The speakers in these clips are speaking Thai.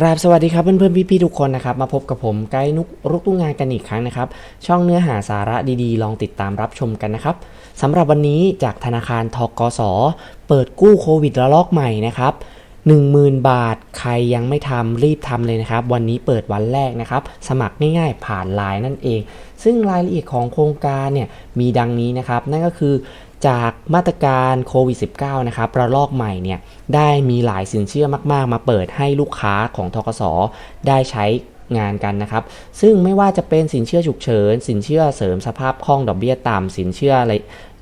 ครับสวัสดีครับเพื่อนๆพี่ๆทุกคนนะครับมาพบกับผมไกด์นุกรุกตุ้งงานกันอีกครั้งนะครับช่องเนื้อหาสาระดีๆ ลองติดตามรับชมกันนะครับสำหรับวันนี้จากธนาคารทกสเปิดกู้โควิดระลอกใหม่นะครับ10,000 บาทใครยังไม่ทำรีบทำเลยนะครับ วันนี้เปิดวันแรกนะครับ สมัครง่ายๆผ่านไลน์นั่นเอง ซึ่งรายละเอียดของโครงการเนี่ยมีดังนี้นะครับ นั่นก็คือ จากมาตรการโควิด -19 นะครับระลอกใหม่เนี่ยได้มีหลายสินเชื่อมาก ๆ มาเปิดให้ลูกค้าของทกสได้ใช้งานกันนะครับ ซึ่งไม่ว่าจะเป็นสินเชื่อฉุกเฉิน สินเชื่อเสริมสภาพคล่องดอกเบี้ยต่ำสินเชื่ออะไร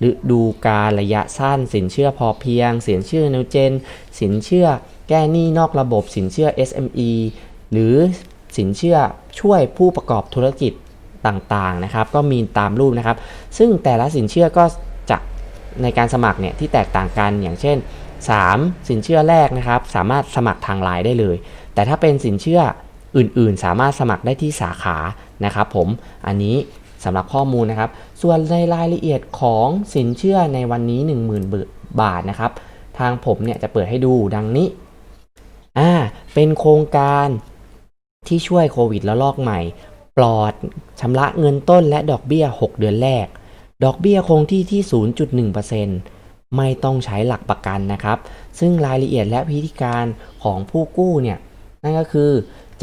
ฤดูการระยะสั้น สินเชื่อพอเพียง สินเชื่อนิวเจน สินเชื่อแก้หนี้นอกระบบ สินเชื่อ SME หรือสินเชื่อช่วยผู้ประกอบธุรกิจต่างๆนะครับ ก็มีตามรูปนะครับ ซึ่งแต่ละสินเชื่อก็ ในการสมัครเนี่ยที่แตกต่างกันอย่างเช่น 3 สินเชื่อแรกนะครับ สามารถสมัครทางไลน์ได้เลย แต่ถ้าเป็นสินเชื่ออื่นๆ สามารถสมัครได้ที่สาขานะครับผมอันนี้สำหรับข้อมูลนะครับ ส่วนในรายละเอียดของสินเชื่อในวันนี้ 10,000 บาทนะครับ ทางผมเนี่ยจะเปิดให้ดูดังนี้อ่าเป็นโครงการที่ช่วยโควิดแล้วลอกใหม่ ปลอดชำระเงินต้นและดอกเบี้ย 6 เดือนแรก ดอกเบี้ยคงที่ที่ 0.1%ไม่ต้องใช้หลักประกันนะครับ ซึ่งรายละเอียดและวิธีการของผู้กู้เนี่ยนั่นก็คือ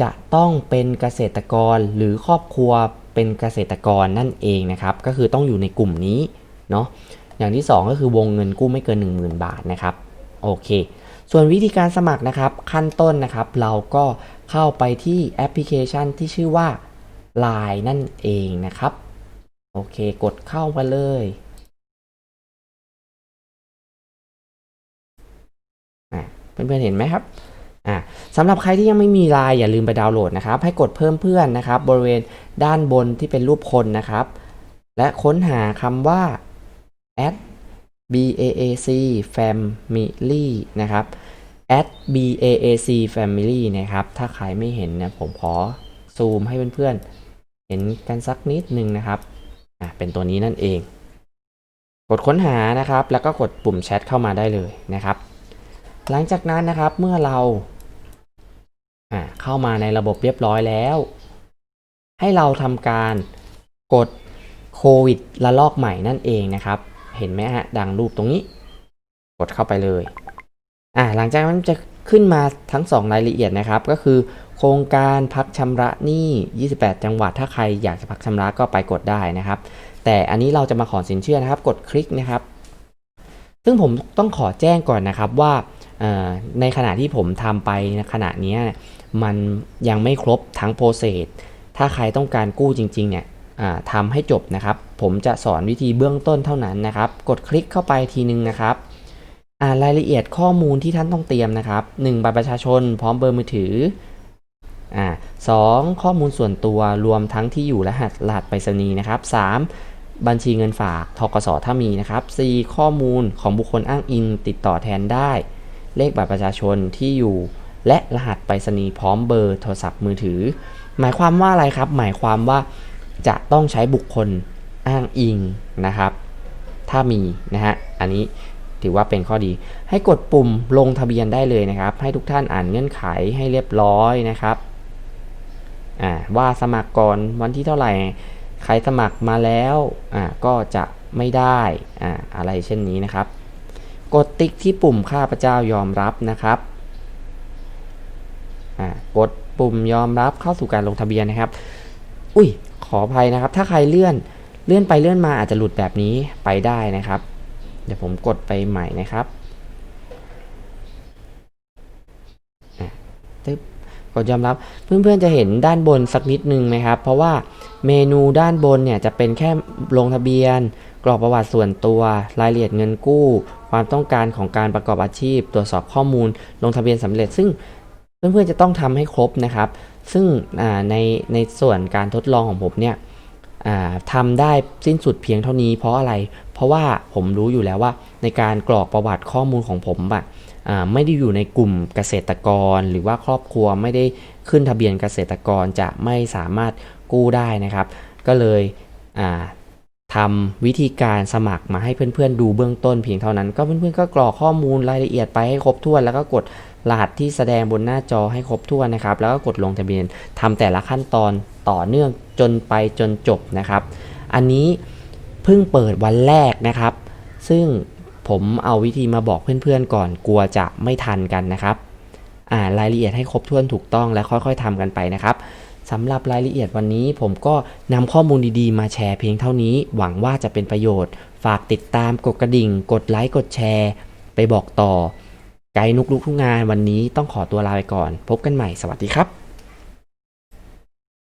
จะต้องเป็นเกษตรกรหรือครอบครัวเป็นเกษตรกรนั่นเองนะครับ ก็คือต้องอยู่ในกลุ่มนี้เนาะอย่างที่ 2 ก็คือวงเงินกู้ไม่เกิน 10,000 บาทนะครับโอเค ส่วนวิธีการสมัครนะครับ ขั้นต้นนะครับ เราก็เข้าไปที่แอปพลิเคชันที่ชื่อว่า Line นั่นเองนะครับ โอเค กดเข้าไปเลยอะเพื่อนๆเห็นไหมครับอะสำหรับใครที่ยังไม่มีไลน์อย่าลืมไปดาวน์โหลดนะครับ ให้กดเพิ่มเพื่อนนะครับ บริเวณด้านบนที่เป็นรูปคนนะครับ และค้นหาคำว่า at baac family นะครับ at baac family นะครับ ถ้าใครไม่เห็นเนี่ยผมขอซูมให้เพื่อนๆ เห็นกันสักนิดนึงนะครับ เป็นตัวนี้นั่นเอง กดค้นหานะครับ แล้วก็กดปุ่มแชทเข้ามาได้เลยนะครับ หลังจากนั้นนะครับเมื่อเราเข้ามาในระบบเรียบร้อยแล้ว ให้เราทำการกดโควิดระลอกใหม่นั่นเองนะครับ เห็นไหมฮะดังรูปตรงนี้ กดเข้าไปเลยอ่าหลังจากนั้นจะขึ้นมาทั้ง 2 รายละเอียดนะครับ ก็คือ ครงการพักชำระหนี้ 28 จังหวัด ถ้าใครอยากจะพักชำระก็ไปกดได้นะครับ แต่อันนี้เราจะมาขอสินเชื่อนะครับ กดคลิกนะครับ ซึ่งผมต้องขอแจ้งก่อนนะครับว่าในขณะที่ผมทำไปในขณะนี้มันยังไม่ครบทั้งโปรเซส ถ้าใครต้องการกู้จริง ๆ เนี่ยทำให้จบนะครับ ผมจะสอนวิธีเบื้องต้นเท่านั้นนะครับ กดคลิกเข้าไปทีนึงนะครับรายละเอียดข้อมูลที่ท่านต้องเตรียมนะครับ 1 บัตรประชาชนพร้อมเบอร์มือถือ อ่าสองข้อมูลส่วนตัวรวมทั้งที่อยู่และหัสรหัสไปรษณีย์นะครับ 3. บัญชีเงินฝากทกสถ้ามีนะครับ 4. ข้อมูลของบุคคลอ้างอิงติดต่อแทนได้ เลขบัตรประชาชนที่อยู่ และรหัสไปรษณีย์พร้อมเบอร์โทรศัพท์มือถือ หมายความว่าอะไรครับ หมายความว่าจะต้องใช้บุคคลอ้างอิงนะครับ ถ้ามีนะฮะอันนี้ถือว่าเป็นข้อดี ให้กดปุ่มลงทะเบียนได้เลยนะครับ ให้ทุกท่านอ่านเงื่อนไขให้เรียบร้อยนะครับ อ่าว่าสมัครก่อนวันที่เท่าไหร่ ใครสมัครมาแล้วอ่าก็จะไม่ได้อ่าอะไรเช่นนี้นะครับ กดติ๊กที่ปุ่มข้าพเจ้ายอมรับนะครับอ่ากดปุ่มยอมรับเข้าสู่การลงทะเบียนนะครับ อุ้ยขออภัยนะครับ ถ้าใครเลื่อนเลื่อนไปเลื่อนมาอาจจะหลุดแบบนี้ไปได้นะครับ เดี๋ยวผมกดไปใหม่นะครับตึ๊บ กดยอมรับเพื่อนๆจะเห็นด้านบนสักนิดนึงไหมครับ เพราะว่าเมนูด้านบนเนี่ยจะเป็นแค่ลงทะเบียน กรอกประวัติส่วนตัว รายละเอียดเงินกู้ ความต้องการของการประกอบอาชีพ ตรวจสอบข้อมูล ลงทะเบียนสำเร็จ ซึ่งเพื่อนๆจะต้องทำให้ครบนะครับ ซึ่งในในส่วนการทดลองของผมเนี่ย ทำได้สิ้นสุดเพียงเท่านี้ เพราะอะไร เพราะว่าผมรู้อยู่แล้วว่าในการกรอกประวัติข้อมูลของผมอะไม่ได้อยู่ในกลุ่มเกษตรกร หรือว่าครอบครัวไม่ได้ขึ้นทะเบียนเกษตรกรจะไม่สามารถกู้ได้นะครับ ก็เลย ทำวิธีการสมัครมาให้เพื่อนๆ ดูเบื้องต้นเพียงเท่านั้น ก็เพื่อนๆ ก็กรอกข้อมูลรายละเอียดไปให้ครบถ้วน แล้วก็กดรหัสที่แสดงบนหน้าจอให้ครบถ้วนนะครับ แล้วก็กดลงทะเบียนทำแต่ละขั้นตอนต่อเนื่องจนไปจนจบนะครับ อันนี้เพิ่งเปิดวันแรกนะครับ ซึ่งผมเอาวิธีมาบอกเพื่อนๆ ก่อนกลัวจะไม่ทันกันนะครับอ่ารายละเอียดให้ครบถ้วนถูกต้องและค่อยๆทำกันไปนะครับ สำหรับรายละเอียดวันนี้ผมก็นำข้อมูลดีๆ มาแชร์เพียงเท่านี้ หวังว่าจะเป็นประโยชน์ ฝากติดตามกดกระดิ่ง กดไลค์ กดแชร์ ไปบอกต่อ ไกด์นุกลุกทุกงานวันนี้ต้องขอตัวลาไปก่อน พบกันใหม่ สวัสดีครับ